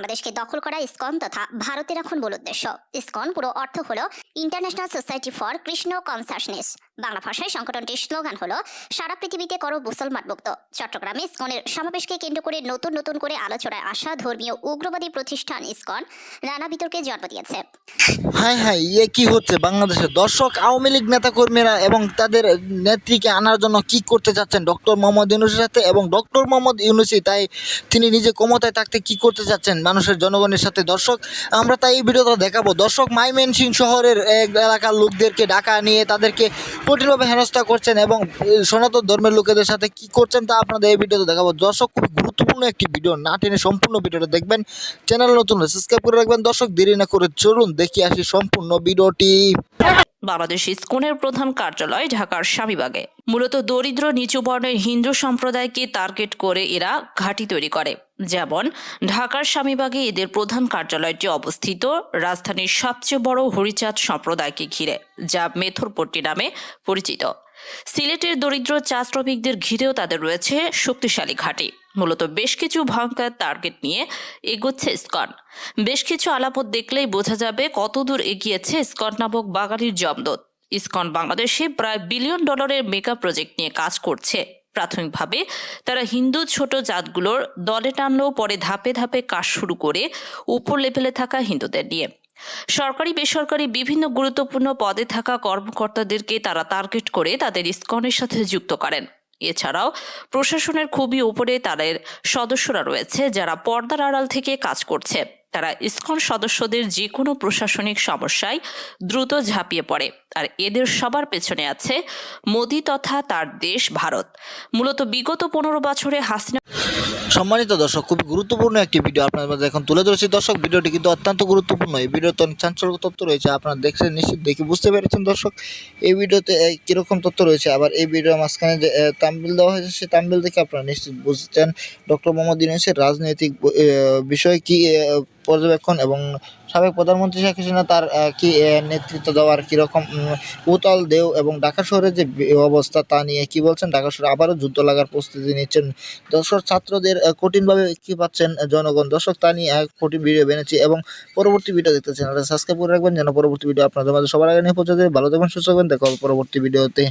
বাংলাদেশকে দখল করা ইসকন তথা ভারতের এখন মূল উদ্দেশ্য। ইসকন পুরো অর্থ হলো international society for Krishna consciousness Bangla ভাষায় সংগঠনটির স্লোগান হলো, সারা পৃথিবীতে করো মুসলমান মুক্ত চট্টগ্রামে ইসকনের সমাবেশকে কেন্দ্র করে নতুন নতুন করে আলোচনায় আসা ধর্মীয় উগ্রবাদী প্রতিষ্ঠান ইসকন নানা বিতর্কে জন্ম দিয়েছে। হাই হাই ইয়ে কি হচ্ছে? বাংলাদেশের দর্শক, আওয়ামী লীগ নেতাকর্মীরা এবং তাদের নেত্রীকে আনার জন্য কি করতে চাচ্ছেন ডক্টর মোহাম্মদ ইউনুসের সাথে এবং ডক্টর মোহাম্মদ ইউনুসি তাই তিনি নিজে ক্ষমতায় থাকতে কি করতে চাচ্ছেন মানুষের জনগণের সাথে দর্শক, আমরা তাই এই ভিডিওটা দেখাবো। দর্শক, মাইমেনসিং শহরের এক এলাকার লোকদেরকে ডাকা নিয়ে তাদেরকে কঠিনভাবে হেনস্থা করছেন এবং সনাতন ধর্মের লোকেদের সাথে কি করছেন তা আপনাদের এই ভিডিওতে দেখাবো। দর্শক খুব গুরুত্বপূর্ণ একটি ভিডিও। না টেনে সম্পূর্ণ ভিডিওটা দেখবেন। চ্যানেল নতুন সাবস্ক্রাইব করে রাখবেন। দর্শক, দেরি না করে চলুন, দেখি আসি সম্পূর্ণ ভিডিওটি। বাংলাদেশ ইস্কনের প্রধান কার্যালয় ঢাকার স্বামীবাগে মূলত দরিদ্র, নিচু বর্ণের হিন্দু সম্প্রদায়কে টার্গেট করে এরা ঘাঁটি তৈরি করে। যেমন, ঢাকার স্বামীবাগে এদের প্রধান কার্যালয়টি অবস্থিত রাজধানীর সবচেয়ে বড় হরিচাঁদ সম্প্রদায়কে ঘিরে, যা মেথরপট্টি নামে পরিচিত। সিলেটের দরিদ্র চা শ্রমিকদের ঘিরেও তাদের রয়েছে শক্তিশালী ঘাঁটি। মূলত বেশ কিছু ভয়ঙ্কর টার্গেট নিয়ে এগোচ্ছে স্কন বেশ কিছু আলাপত দেখলেই বোঝা যাবে কতদূর এগিয়েছে স্কন নামক বাঙালির জমদত। ইসকন বাংলাদেশে প্রায় বিলিয়ন ডলারের মেগা প্রজেক্ট নিয়ে কাজ করছে। প্রাথমিকভাবে তারা হিন্দু ছোট জাতগুলোর দলে টানলেও পরে ধাপে ধাপে কাজ শুরু করে উপর লেভেলে থাকা হিন্দুদের নিয়ে। সরকারি, বেসরকারি বিভিন্ন গুরুত্বপূর্ণ পদে থাকা কর্মকর্তাদেরকে তারা টার্গেট করে তাদের ইসকনের সাথে যুক্ত করেন। এছাড়াও প্রশাসনের খুবই উপরে তাদের সদস্যরা রয়েছে যারা পর্দার আড়াল থেকে কাজ করছে। তারা ইসকন সদস্যদের যে কোনো প্রশাসনিক সমস্যায় দ্রুত ঝাঁপিয়ে পড়ে। আর এদের সবার পেছনে আছে মোদি তথা তার দেশ ভারত। মূলত বিগত পনেরো বছরে হাসিনা সম্মানিত দর্শক খুব গুরুত্বপূর্ণ একটি ভিডিও মধ্যে এখন তুলে ধরেছি। দর্শক, ভিডিওটি কিন্তু অত্যন্ত গুরুত্বপূর্ণ। এই ভিডিওতে অনেক চাঞ্চল্য তথ্য রয়েছে, আপনারা দেখছেন, নিশ্চিত দেখে বুঝতে পেরেছেন দর্শক। এই ভিডিওতে কীরকম তথ্য রয়েছে, আবার এই ভিডিওর মাঝখানে যে তামবিল দেওয়া হয়েছে, সেই তামবিল দেখে আপনারা নিশ্চিত বুঝছেন। ডক্টর মোহাম্মদ ইউনুসের রাজনৈতিক বিষয় কি পর্যবেক্ষণ এবং সাবেক প্রধানমন্ত্রী শেখ হাসিনা তার কি নেতৃত্ব দেওয়ার কীরকম উতাল দেও এবং ঢাকা শহরের যে অবস্থা তা নিয়ে কি বলছেন? ঢাকা শহরে আবারও যুদ্ধ লাগার প্রস্তুতি নিচ্ছেন। দর্শক, ছাত্রদের কঠিনভাবে কি পাচ্ছেন জনগণ? দর্শক, তা নিয়ে কঠিন ভিডিও বেনেছি এবং পরবর্তী ভিডিও দেখতে চ্যানেলটা সাবস্ক্রাইব করে রাখবেন, যেন পরবর্তী ভিডিও আপনাদের মাঝে সবার আগে নিয়ে পৌঁছে দেবে ভালো থাকবেন, সুস্থ থাকবেন। দেখা পরবর্তী ভিডিওতে